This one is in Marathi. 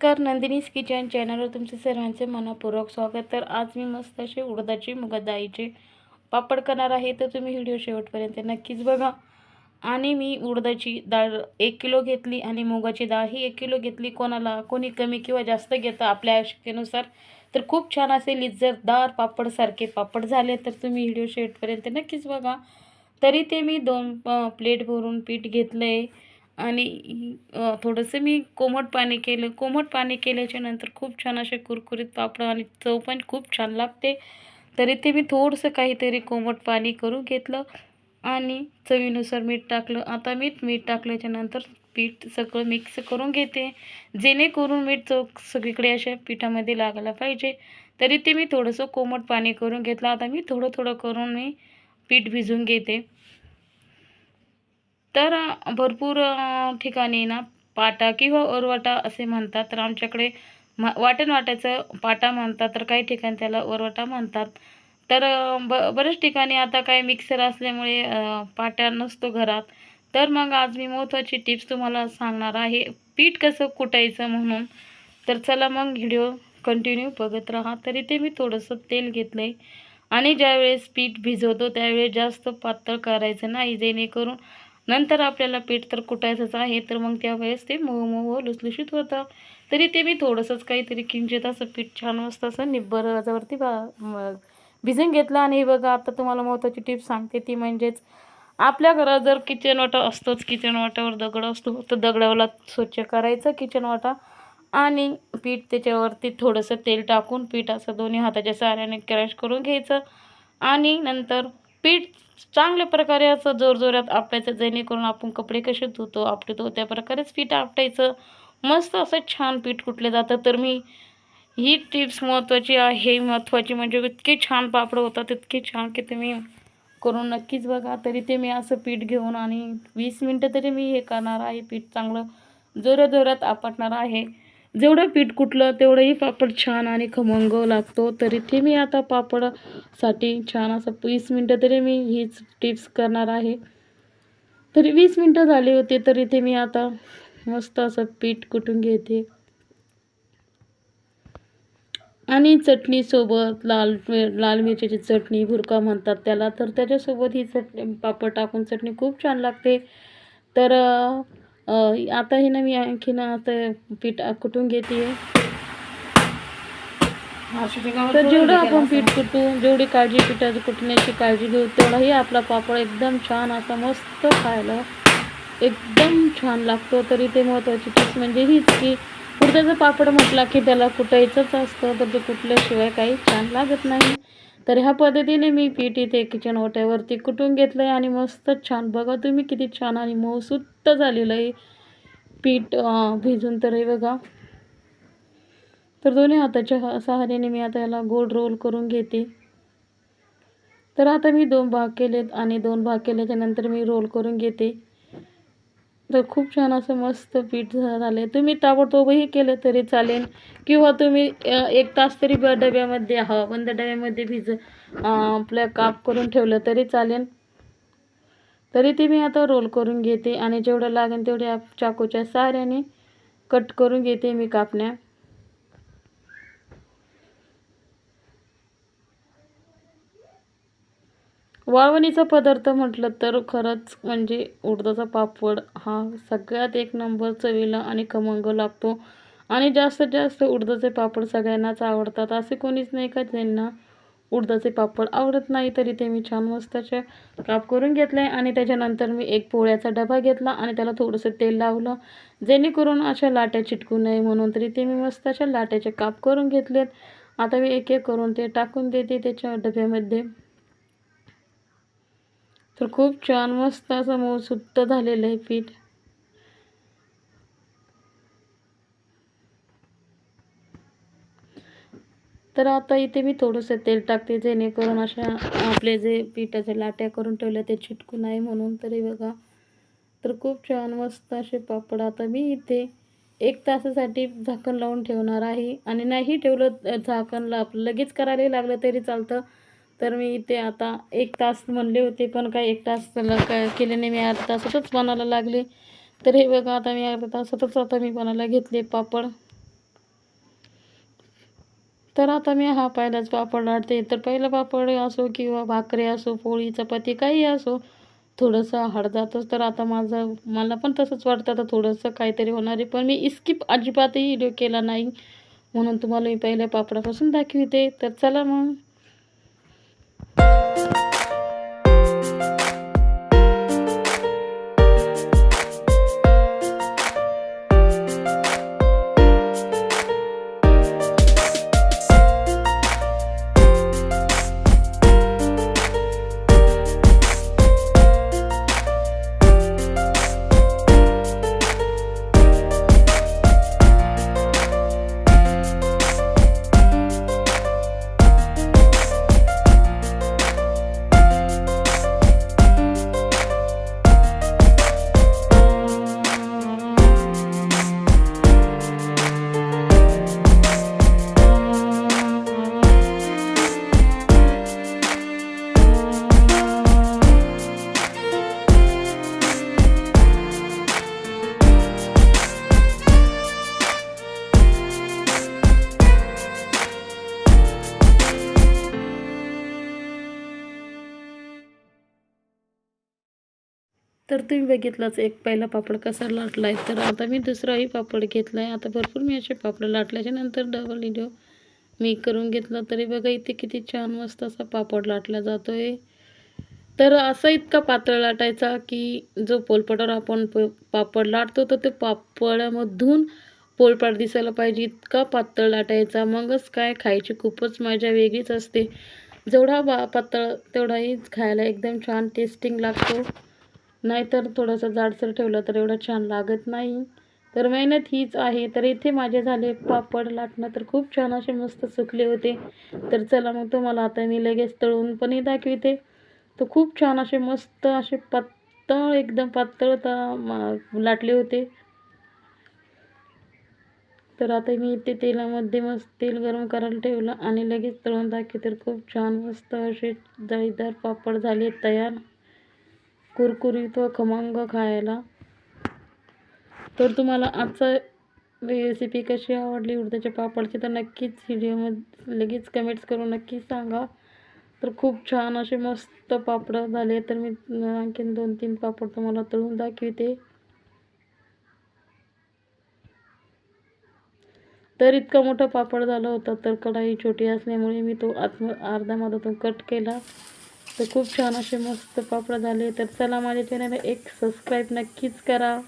नमस्कार नंदिनीज किचन चॅनलवर तुमचे सर्वांचे मनपूर्वक स्वागत. तर आज मी मस्त असे उडदाची मुगा पापड करणार आहे. तर तुम्ही व्हिडिओ शेवटपर्यंत नक्कीच बघा. आणि मी उडदाची डाळ एक किलो घेतली आणि मुगाची डाळ ही एक किलो घेतली. कोणाला कोणी कमी किंवा जास्त घेतं आपल्या आवश्यकतेनुसार तर खूप छान असे लिज्जतदार पापडसारखे पापड झाले. तर तुम्ही व्हिडिओ शेवटपर्यंत नक्कीच बघा. तरी ते मी दोन प्लेट भरून पीठ घेतलं आहे आणि थोडंसं मी कोमट पाणी केलं. कोमट पाणी केल्याच्यानंतर खूप छान असे कुरकुरीत पापड आणि चव पण खूप छान लागते. तरी ते मी थोडंसं काहीतरी कोमट पाणी करून घेतलं आणि चवीनुसार मीठ टाकलं. आता मीठ मीठ टाकल्याच्या नंतर पीठ सगळं मिक्स करून घेते. जेणेकरून मीठ चव सगळीकडे अशा पिठामध्ये लागायला पाहिजे. तरी ते मी थोडंसं कोमट पाणी करून घेतलं. आता मी थोडं थोडं करून मी पीठ भिजून घेते. तर भरपूर ठिकाणी ना पाटा किंवा ओरवाटा असे म्हणतात. तर आमच्याकडे मा वाटण वाटायचं पाटा म्हणतात. तर काही ठिकाणी त्याला ओरवाटा म्हणतात. तर ब बऱ्याच ठिकाणी आता काय मिक्सर असल्यामुळे पाट्या नसतो घरात. तर मग आज मी महत्त्वाची टिप्स तुम्हाला सांगणार आहे. पीठ कसं कुटायचं म्हणून. तर चला मग व्हिडिओ कंटिन्यू बघत राहा. तरी ते मी थोडंसं तेल घेतलं आहे आणि ज्यावेळेस पीठ भिजवतो त्यावेळेस जास्त पातळ करायचं नाही. जेणेकरून नंतर आपल्याला पीठ तर कुटायचंच आहे तर मग त्यावेळेस ते मऊ मऊ लुसलुशीत होतं. तरी ते मी थोडंसंच काहीतरी किंचित असं पीठ छान मस्त असं निब्बर याच्यावरती बा भिजून घेतलं. आणि हे बघा आता तुम्हाला महत्त्वाची टिप सांगते ती म्हणजेच आपल्या घरात जर किचन वाटा असतोच किचन वाट्यावर दगड असतो तर दगडावला स्वच्छ करायचं किचन वाटा. आणि पीठ त्याच्यावरती थोडंसं तेल टाकून पीठ असं दोन्ही हाताच्या सहाऱ्याने क्रॅश करून घ्यायचं. आणि नंतर पीठ चांगल्या प्रकारे असं जोरजोरात आपटायचं जेणेकरून आपण कपडे कसे धुतो आपटतो त्या प्रकारेच पीठ आपटायचं. मस्त असं छान पीठ कुठले जातं तर मी ही टिप्स महत्त्वाची आहे. महत्त्वाची म्हणजे इतके छान पापड होतात इतके छान की तुम्ही करून नक्कीच बघा. तरी ते मी असं पीठ घेऊन आणि वीस मिनटं तरी मी हे करणार आहे. पीठ चांगलं जोराजोरात आपटणार आहे. जेवढं पीठ कुठलं तेवढंही पापड छान आणि खमंग लागतो. तरी ते मी आता पापडसाठी छान असं वीस मिनटं तरी मी हीच टिप्स करणार आहे. तरी वीस मिनटं झाली होते तरी ते मी आता मस्त असं पीठ कुटून घेते. आणि चटणीसोबत लाल लाल मिरच्याची चटणी भुरका म्हणतात त्याला. तर त्याच्यासोबत ही चटणी पापड टाकून चटणी खूप छान लागते. तर आता हे ना मी आणखीन आता पीठ कुटून घेते तर जेवढं आपण पीठ कुटू जेवढी काळजी पिठाची कुटण्याची काळजी घेऊ तेवढाही आपला पापड एकदम छान असा मस्त खायला एकदम छान लागतो. तरी ते महत्त्वाची टिप्स म्हणजे हीच की उडदाचं पापड म्हटला की त्याला कुटायचंच असतं तर ते कुटल्याशिवाय काही छान लागत नाही. तर ह्या पद्धतीने मी पीठ इथे किचन ओट्यावरती कुटून घेतलं आहे आणि मस्त छान बघा तुम्ही किती छान आणि मऊसुद्धा झालेलं आहे पीठ भिजून तर हे बघा. तर दोन्ही हाताच्या सहाऱ्याने मी आता याला गोल रोल करून घेते. तर आता मी दोन भाग केलेत आणि दोन भाग केल्याच्यानंतर मी रोल करून घेते. तर खूप छान असं मस्त पीठ झा- झाले तुम्ही ताबडतोबही केलं तरी चालेल. किंवा तुम्ही एक तास तरी ब- डब्यामध्ये हवा बंद डब्यामध्ये भिज आपलं आपल्या काप करून ठेवलं तरी चालेल. तरी ते मी आता रोल करून घेते आणि जेवढं लागेल तेवढे आप- चाकूच्या साऱ्याने कट करून घेते मी कापण्या. वाळवणीचा पदार्थ म्हटलं तर खरंच म्हणजे उडदाचा पापड हा सगळ्यात एक नंबर चवीला आणि खमंग लागतो. आणि जास्तीत जास्त उडदाचे पापड सगळ्यांनाच आवडतात. असे कोणीच नाही का त्यांना उडदाचे पापड आवडत नाही तरी ते मी छान मस्त काप करून घेतले आणि त्याच्यानंतर मी एक पोळ्याचा डबा घेतला आणि त्याला थोडंसं तेल लावलं. जेणेकरून अशा लाट्या चिटकू नये म्हणून तरी ते मी मस्त अशा लाट्याचे काप करून घेतलेत. आता मी एक एक करून ते टाकून देते त्याच्या डब्यामध्ये. तर खूप छान मस्त असं मऊसुट्ट झालेलं आहे पीठ. तर आता इथे मी थोडंसं तेल टाकते जेणेकरून अशा आपले जे पिठाचे लाट्या करून ठेवल्या ते चिटकू नाही म्हणून तरी बघा. तर खूप छान मस्त असे पापड आता मी इथे एक तासासाठी झाकण लावून ठेवणार आहे. आणि नाही ठेवलं झाकण लगेच करायला लागलं तरी चालतं. तर मी इथे आता एक तास म्हणले होते पण काय एक तास ल- काय केले नाही. मी अर्धा तासातच बनायला लागले. तर हे बघा आता मी अर्धा तासातच आता मी बनायला घेतले पापड. तर आता मी हा पहिलाच पापड लाटते. तर पहिलं पापड असो किंवा भाकरी असो पोळी चपाती काही असो थोडंसं हळदातच तर आता माझं मला पण तसंच वाटतं. आता थोडंसं काहीतरी होणार आहे पण मी स्किप अजिबातही व्हिडिओ केला नाही. म्हणून तुम्हाला मी पहिल्या पापडापासून दाखविते. तर चला मग. you तर तुम्ही बघितलंच एक पहिला पापड कसा लाटला आहे तर आता मी दुसराही पापड घेतला आहे आता भरपूर मी असे पापड लाटल्याच्या नंतर डबल व्हिडिओ मी करून घेतला. तरी बघा इथे किती छान मस्त असा पापड लाटला जातो आहे तर असा इतका पातळ लाटायचा की जो पोलपाटावर आपण प पापड लाटतो तर ते पापडामधून पोलपाट दिसायला पाहिजे. इतका पातळ लाटायचा. मगच काय खायची? खूपच मजा वेगळीच असते. जेवढा बा पातळ तेवढाही खायला एकदम छान टेस्टिंग लागतो. नाहीतर थोडंसं जाडसर ठेवलं तर एवढं छान लागत नाही. तर मेहनत हीच आहे. तर इथे माझे झाले पापड लाटणं तर खूप छान असे मस्त सुकले होते. तर चला मग तुम्हाला आता मी लगेच तळून पण दाखविते. तर खूप छान असे मस्त असे पातळ एकदम पातळ लाटले होते. तर आता मी इथे तेलामध्ये मस्त तेल गरम करायला ठेवलं आणि लगेच तळून दाखवते. तर खूप छान मस्त असे जाळीदार पापड झाले तयार. कुरकुरीत व खमंग खायला. तर तुम्हाला आजचा रेसिपी कशी आवडली उडदाच्या पापडची तर नक्कीच व्हिडिओमध्ये लगेच कमेंट्स करून नक्कीच सांगा. तर खूप छान असे मस्त पापड झाले. तर मी आणखीन दोन तीन पापड तुम्हाला तळून दाखविते. तर इतका मोठा पापड झाला होता तर कढाई छोटी असल्यामुळे मी तो आत्म अर्धा मधातून कट केला. तर खूप छान असे मस्त पापड झाले. तर चला माझ्या चॅनलला एक सबस्क्राईब नक्कीच करा.